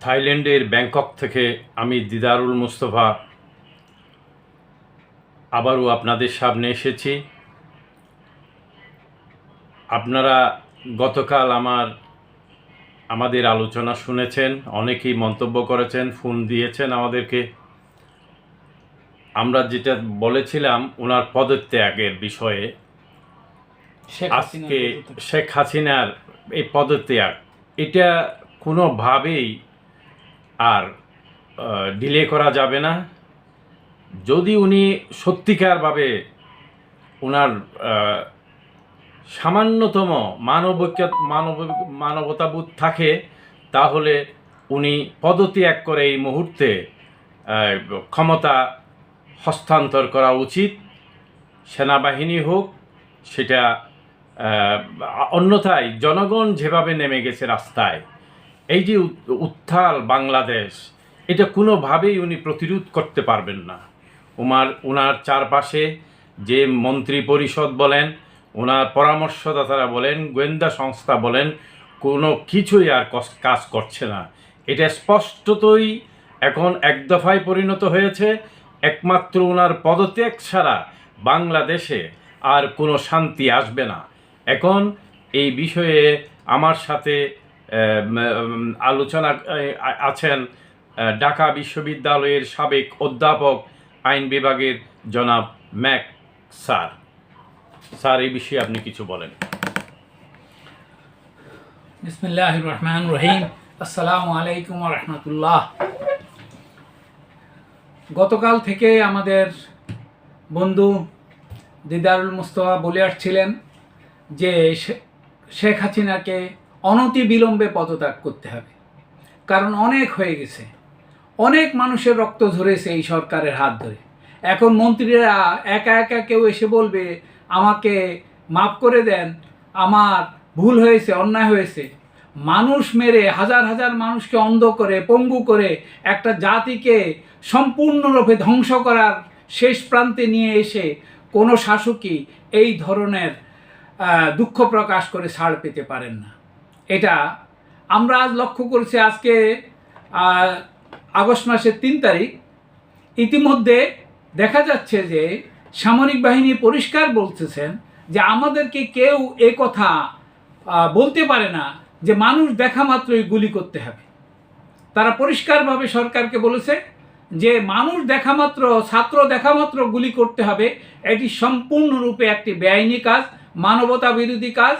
থাইল্যান্ডের ব্যাংকক থেকে আমি দিদারুল মুস্তফা আবারও আপনাদের সামনে এসেছি। আপনারা গতকাল আমার আমাদের আলোচনা শুনেছেন অনেকেই মন্তব্য করেছেন ফোন দিয়েছেন আমাদেরকে। আমরা যেটা বলেছিলাম ওনার পদত্যাগের বিষয়ে শেখ আজকে শেখ হাসিনার এই পদত্যাগ এটা কোনোভাবেই আর ডিলে করা যাবে না। যদি উনি সত্যিকারভাবে ওনার সামান্যতম মানবিক মানব মানবতাবোধ থাকে, তাহলে উনি পদত্যাগ করে এই মুহূর্তে ক্ষমতা হস্তান্তর করা উচিত। সেনাবাহিনী হোক, সেটা অন্যথায় জনগণ যেভাবে নেমে গেছে রাস্তায় এই যে উত্থাল বাংলাদেশ, এটা কোনোভাবেই উনি প্রতিরোধ করতে পারবেন না। উমার ওনার চারপাশে যে মন্ত্রী পরিষদ বলেন ওনার পরামর্শদাতারা বলেন, গোয়েন্দা সংস্থা বলেন, কোনো কিছুই আর কাজ করছে না। এটা স্পষ্টতই এখন এক দফায় পরিণত হয়েছে, একমাত্র ওনার পদত্যাগ ছাড়া বাংলাদেশে আর কোনো শান্তি আসবে না। এখন এই বিষয়ে আমার সাথে আলোচনা আছেন ঢাকা বিশ্ববিদ্যালয়ের সাবেক অধ্যাপক আইন বিভাগের জনাব ম্যাক স্যার। স্যার, এই বিষয়ে আপনি কিছু বলেন। বিসমিল্লাহ রহমান রহিম। আসসালামু আলাইকুম রহমতুল্লাহ। গতকাল থেকে আমাদের বন্ধু দিদারুল মুস্তফা বলে আসছিলেন যে শেখ হাসিনাকে অনতি বিলম্বে পদত্যাগ করতে হবে। কারণ অনেক হয়ে গেছে। অনেক মানুষের রক্ত ঝরেছে এই সরকারের হাত ধরে। এখন মন্ত্রীরা একা একা কেউ এসে বলবে, আমাকে মাফ করে দেন, আমার ভুল হয়েছে, অন্যায় হয়েছে। মানুষ মেরে, হাজার হাজার মানুষকে অন্ধ করে, পঙ্গু করে একটা জাতিকে সম্পূর্ণরূপে ধ্বংস করার শেষ প্রান্তে নিয়ে এসে কোনো শাসকই এই ধরনের দুঃখ প্রকাশ করে ছাড় পেতে পারেন না। এটা আমরা আজ লক্ষ্য করছি আজকে আগস্ট মাসের তিন তারিখ। ইতিমধ্যে দেখা যাচ্ছে যে সামরিক বাহিনী পরিষ্কার বলতেছেন যে আমাদেরকে কেউ এ কথা বলতে পারে না যে মানুষ দেখা মাত্রই গুলি করতে হবে। তারা পরিষ্কারভাবে সরকারকে বলেছে যে মানুষ দেখা মাত্র, ছাত্র দেখা মাত্র গুলি করতে হবে। এটি সম্পূর্ণরূপে একটি বেআইনি কাজ মানবতা বিরোধী কাজ।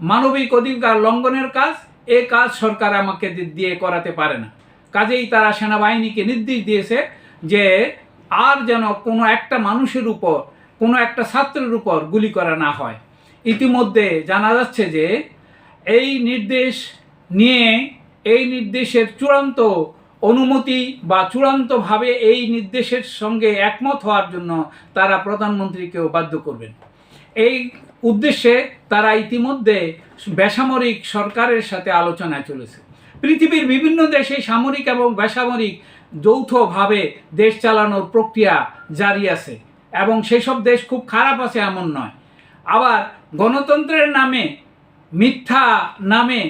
মানবিক অধিকার লঙ্ঘনের কাজ, এ কাজ সরকার আমাকে দিয়ে করাতে পারে না। কাজেই তারা সেনাবাহিনীকে নির্দেশ দিয়েছে যে, আর যেন কোনো একটা মানুষের উপর, কোনো একটা ছাত্রের উপর গুলি করা না হয়। ইতিমধ্যে জানা যাচ্ছে যে, এই নির্দেশ নিয়ে, এই নির্দেশের চূড়ান্ত অনুমতি বা চূড়ান্তভাবে এই নির্দেশের সঙ্গে একমত হওয়ার জন্য তারা প্রধানমন্ত্রীকেও বাধ্য করবেন। এই উদ্দেশ্যে তারা ইতিমধ্যে বেসামরিক সরকারের সাথে আলোচনায় চলেছে। পৃথিবীর বিভিন্ন দেশে সামরিক এবং বেসামরিক যৌথভাবে দেশ চালানোর প্রক্রিয়া জারি আছে এবং সেসব দেশ খুব খারাপ আছে এমন নয়। আবার গণতন্ত্রের নামে, মিথ্যা নামে,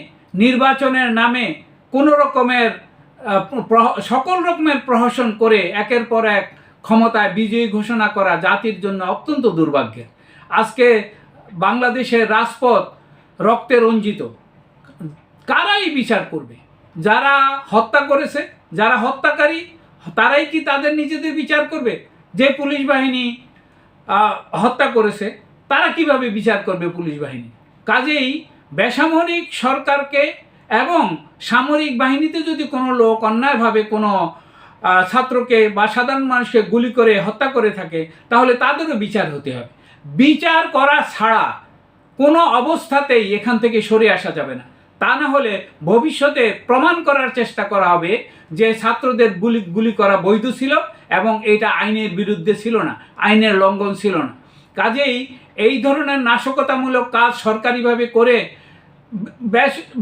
নির্বাচনের নামে কোনো রকমের সকল রকমের প্রহসন করে একের পর এক ক্ষমতায় বিজয়ী ঘোষণা করা জাতির জন্য অত্যন্ত দুর্ভাগ্যের। আজকে বাংলাদেশের রাজপথ রক্তে রঞ্জিত। কারাই বিচার করবে? যারা হত্যা করেছে, যারা হত্যাকারী, তারাই কি তাদের নিজেদের বিচার করবে? যে পুলিশ বাহিনী হত্যা করেছে, তারা কীভাবে বিচার করবে পুলিশ বাহিনী? কাজেই বেসামরিক সরকারকে এবং সামরিক বাহিনীতে যদি কোনো লোক অন্যায়ভাবে কোনো ছাত্রকে বা সাধারণ মানুষকে গুলি করে হত্যা করে থাকে, তাহলে তাদেরও বিচার হতে হবে। বিচার করা ছাড়া কোনো অবস্থাতেই এখান থেকে সরে আসা যাবে না। তা না হলে ভবিষ্যতে প্রমাণ করার চেষ্টা করা হবে যে ছাত্রদের গুলি গুলি করা বৈধ ছিল এবং এটা আইনের বিরুদ্ধে ছিল না, আইনের লঙ্ঘন ছিল না। কাজেই এই ধরনের নাশকতামূলক কাজ সরকারিভাবে করে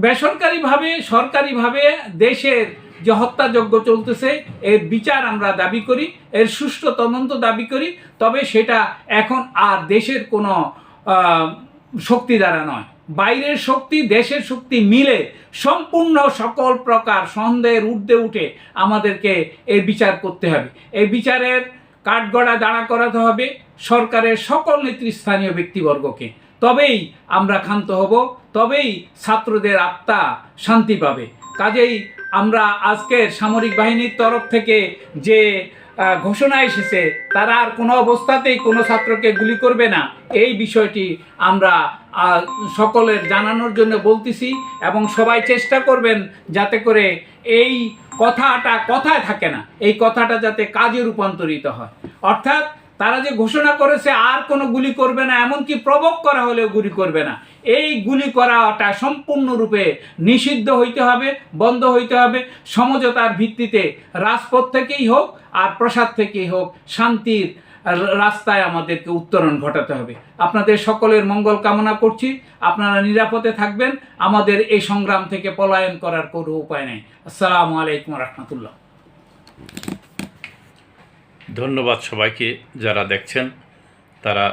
বেসরকারিভাবে, সরকারিভাবে দেশের যে হত্যাযজ্ঞ চলতেছে, এর বিচার আমরা দাবি করি, এর সুষ্ঠু তদন্ত দাবি করি, তবে সেটা এখন আর দেশের কোনো শক্তি দ্বারা নয়। বাইরের শক্তি, দেশের শক্তি মিলে সম্পূর্ণ সকল প্রকার সন্দেহের ঊর্ধ্বে উঠে আমাদেরকে এর বিচার করতে হবে। এই বিচারের কাঠগড়া দাঁড়া করাতে হবে সরকারের সকল নেতৃস্থানীয় ব্যক্তিবর্গকে। তবেই আমরা ক্ষান্ত হব। তবেই ছাত্রদের আত্মা শান্তি পাবে। কাজেই আমরা আজকের সামরিক বাহিনীর তরফ থেকে যে ঘোষণা এসেছে, তারা আর কোনো অবস্থাতেই কোনো ছাত্রকে গুলি করবে না। এই বিষয়টি আমরা সকলের জানানোর জন্য বলতেছি এবং সবাই চেষ্টা করবেন যাতে করে এই কথাটা কথায় থাকে না। এই কথাটা যাতে কাজে রূপান্তরিত হয়। অর্থাৎ তারা যে ঘোষণা করেছে, আর কোনো গুলি করবে না, এমনকি প্রবক করা হলেও গুলি করবে না। এই গুলি করাটা সম্পূর্ণরূপে নিষিদ্ধ হইতে হবে, বন্ধ হইতে হবে। সমঝোতার ভিত্তিতে রাজপথ থেকেই হোক আর প্রসাদ থেকেই হোক, শান্তির রাস্তায় আমাদেরকে উত্তরণ ঘটাতে হবে। আপনাদের সকলের মঙ্গল কামনা করছি। আপনারা নিরাপদে থাকবেন। আমাদের এই সংগ্রাম থেকে পলায়ন করার কোনো উপায় নেই। আসসালামু আলাইকুম রহমতুল্লাহ। ধন্যবাদ সবাইকে যারা দেখছেন তারা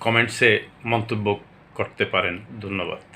কমেন্টসে মন্তব্য করতে পারেন। ধন্যবাদ।